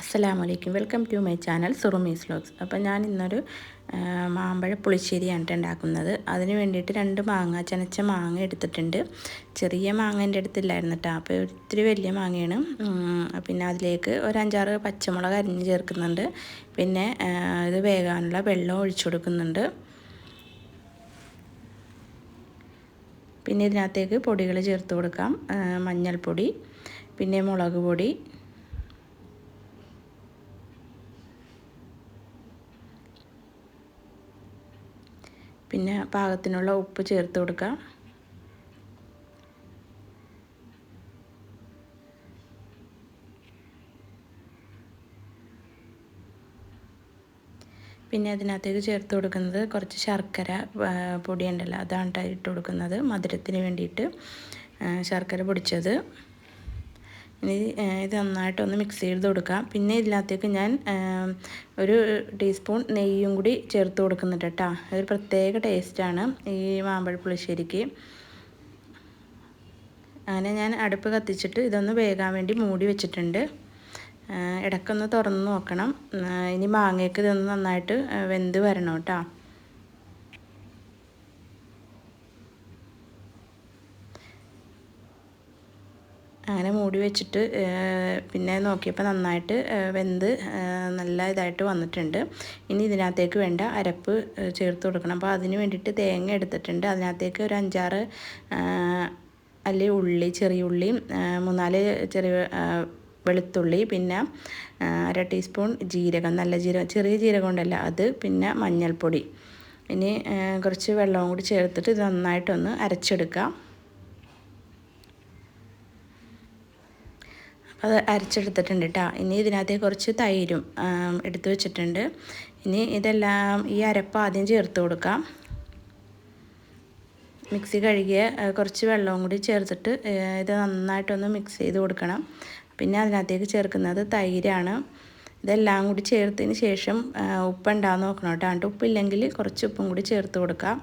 അസ്സലാമു അലൈക്കും welcome to my channel Surumi's vlogs അപ്പോൾ ഞാൻ ഇന്നൊരു മാമ്പഴ പുളിശ്ശേരിയാണ് ഉണ്ടാക്കുന്നത്. അതിന് വേണ്ടിയിട്ട് രണ്ട് മാങ്ങ ചനച്ച മാങ്ങ എടുത്തിട്ടുണ്ട്. ചെറിയ മാങ്ങ എന്റെ അടുത്തില്ലായിരുന്നു കേട്ടോ അപ്പോൾ ഒത്തിരി വലിയ മാങ്ങയാണ്. പിന്നെ അതിലേക്ക് ഒരു അഞ്ചാറ് പച്ചമുളക് അരിഞ്ഞ് ചേർക്കുന്നുണ്ട്. പിന്നെ ഇത് വേകാനുള്ള വെള്ളം ഒഴിച്ചു കൊടുക്കുന്നുണ്ട്. പിന്നെ ഇതിനകത്തേക്ക് പൊടികൾ ചേർത്ത് കൊടുക്കാം. മഞ്ഞൾപ്പൊടി പിന്നെ മുളക് പൊടി പിന്നെ പാകത്തിനുള്ള ഉപ്പ് ചേർത്ത് കൊടുക്കാം. പിന്നെ അതിനകത്തേക്ക് ചേർത്ത് കൊടുക്കുന്നത് കുറച്ച് ശർക്കര പൊടിയുണ്ടല്ലോ അതാണ് ഇട്ട് കൊടുക്കുന്നത് മധുരത്തിന് വേണ്ടിയിട്ട് ശർക്കര പൊടിച്ചത്. ഇനി ഇത് നന്നായിട്ടൊന്ന് മിക്സ് ചെയ്ത് കൊടുക്കാം. പിന്നെ ഇതിനകത്തേക്ക് ഞാൻ ഒരു ടീസ്പൂൺ നെയ്യും കൂടി ചേർത്ത് കൊടുക്കുന്നുണ്ട് കേട്ടോ. അതൊരു പ്രത്യേക ടേസ്റ്റാണ് ഈ മാമ്പഴ പുളിശ്ശേരിക്ക്. അങ്ങനെ ഞാൻ അടുപ്പ് കത്തിച്ചിട്ട് ഇതൊന്ന് വേകാൻ വേണ്ടി മൂടി വെച്ചിട്ടുണ്ട്. ഇടയ്ക്കൊന്ന് തുറന്ന് നോക്കണം. ഇനി മാങ്ങയ്ക്ക് ഇതൊന്ന് നന്നായിട്ട് വെന്ത് വരണം കേട്ടോ. അങ്ങനെ മൂടി വെച്ചിട്ട് പിന്നെ നോക്കിയപ്പോൾ നന്നായിട്ട് വെന്ത് നല്ല ഇതായിട്ട് വന്നിട്ടുണ്ട്. ഇനി ഇതിനകത്തേക്ക് വേണ്ട അരപ്പ് ചേർത്ത് കൊടുക്കണം. അപ്പോൾ അതിന് വേണ്ടിയിട്ട് തേങ്ങ എടുത്തിട്ടുണ്ട്. അതിനകത്തേക്ക് ഒരു അഞ്ചാറ് അല്ലി ഉള്ളി ചെറിയ ഉള്ളി മൂന്നാൽ ചെറിയ വെളുത്തുള്ളി പിന്നെ അര ടീസ്പൂൺ ജീരകം നല്ല ജീരകം ചെറിയ ജീരകം ഉണ്ടല്ല അത് പിന്നെ മഞ്ഞൾപ്പൊടി. ഇനി കുറച്ച് വെള്ളവും കൂടി ചേർത്തിട്ട് ഇത് നന്നായിട്ടൊന്ന് അരച്ചെടുക്കാം. അത് അരച്ചെടുത്തിട്ടുണ്ട് കേട്ടോ ഇനി ഇതിനകത്ത് കുറച്ച് തൈരും എടുത്തു വെച്ചിട്ടുണ്ട്. ഇനി ഇതെല്ലാം ഈ അരപ്പ് ആദ്യം ചേർത്ത് കൊടുക്കാം. മിക്സി കഴുകിയ കുറച്ച് വെള്ളവും കൂടി ചേർത്തിട്ട് ഇത് നന്നായിട്ടൊന്ന് മിക്സ് ചെയ്ത് കൊടുക്കണം. പിന്നെ അതിനകത്തേക്ക് ചേർക്കുന്നത് തൈരാണ്. ഇതെല്ലാം കൂടി ചേർത്തതിന് ശേഷം ഉപ്പുണ്ടാകുന്ന നോക്കണം കേട്ടോ ഉപ്പില്ലെങ്കിൽ കുറച്ച് ഉപ്പും കൂടി ചേർത്ത് കൊടുക്കാം.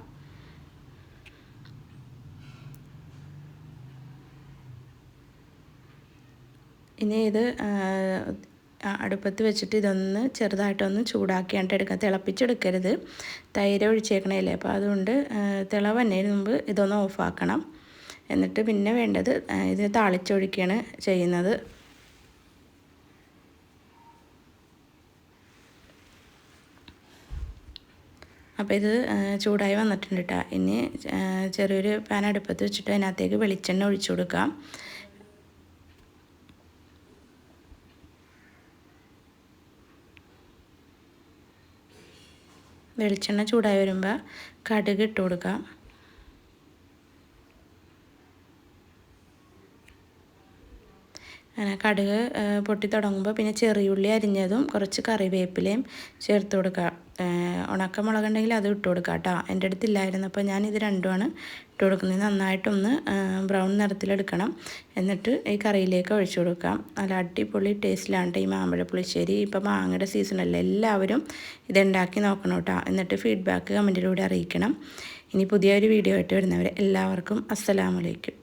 ഇനി ഇത് അടുപ്പത്ത് വെച്ചിട്ട് ഇതൊന്ന് ചെറുതായിട്ടൊന്ന് ചൂടാക്കിയാണ്ട് എടുക്കുക തിളപ്പിച്ചെടുക്കരുത്. തൈര് ഒഴിച്ചേക്കണല്ലേ? അപ്പോൾ അതുകൊണ്ട് തിള വന്നതിന് മുമ്പ് ഇതൊന്ന് ഓഫാക്കണം. എന്നിട്ട് പിന്നെ വേണ്ടത് ഇത് താളിച്ചൊഴിക്കുകയാണ് ചെയ്യുന്നത്. അപ്പോൾ ഇത് ചൂടായി വന്നിട്ടുണ്ട് കേട്ടോ ഇനി ചെറിയൊരു പാൻ അടുപ്പത്ത് വെച്ചിട്ട് അതിനകത്തേക്ക് വെളിച്ചെണ്ണ ഒഴിച്ചു കൊടുക്കാം. വെളിച്ചെണ്ണ ചൂടായി വരുമ്പോൾ കടുക് ഇട്ട് കൊടുക്കാം. അങ്ങനെ കടുക് പൊട്ടി തുടങ്ങുമ്പോൾ പിന്നെ ചെറിയുള്ളി അരിഞ്ഞതും കുറച്ച് കറിവേപ്പിലയും ചേർത്ത് കൊടുക്കുക. ഉണക്കമുളക് ഉണ്ടെങ്കിൽ അത് ഇട്ട് കൊടുക്കുക കേട്ടോ. എന്റെ അടുത്തില്ലായിരുന്നു അപ്പോൾ ഞാൻ ഇത് രണ്ടുമാണ് ഇട്ട് കൊടുക്കുന്നത്. നന്നായിട്ടൊന്ന് ബ്രൗൺ നിറത്തിലെടുക്കണം. എന്നിട്ട് ഈ കറിയിലേക്ക് ഒഴിച്ചു കൊടുക്കാം. നല്ല അടിപൊളി ടേസ്റ്റിലാണ് ഈ മാമ്പഴ പുളിശ്ശേരി. ഇപ്പോൾ മാങ്ങയുടെ സീസണല്ല എല്ലാവരും ഇതുണ്ടാക്കി നോക്കണം കേട്ടോ. എന്നിട്ട് ഫീഡ്ബാക്ക് കമന്റിലൂടെ അറിയിക്കണം. ഇനി പുതിയൊരു വീഡിയോ ആയിട്ട് വരുന്നവരെ എല്ലാവർക്കും അസ്സലാമലൈക്കും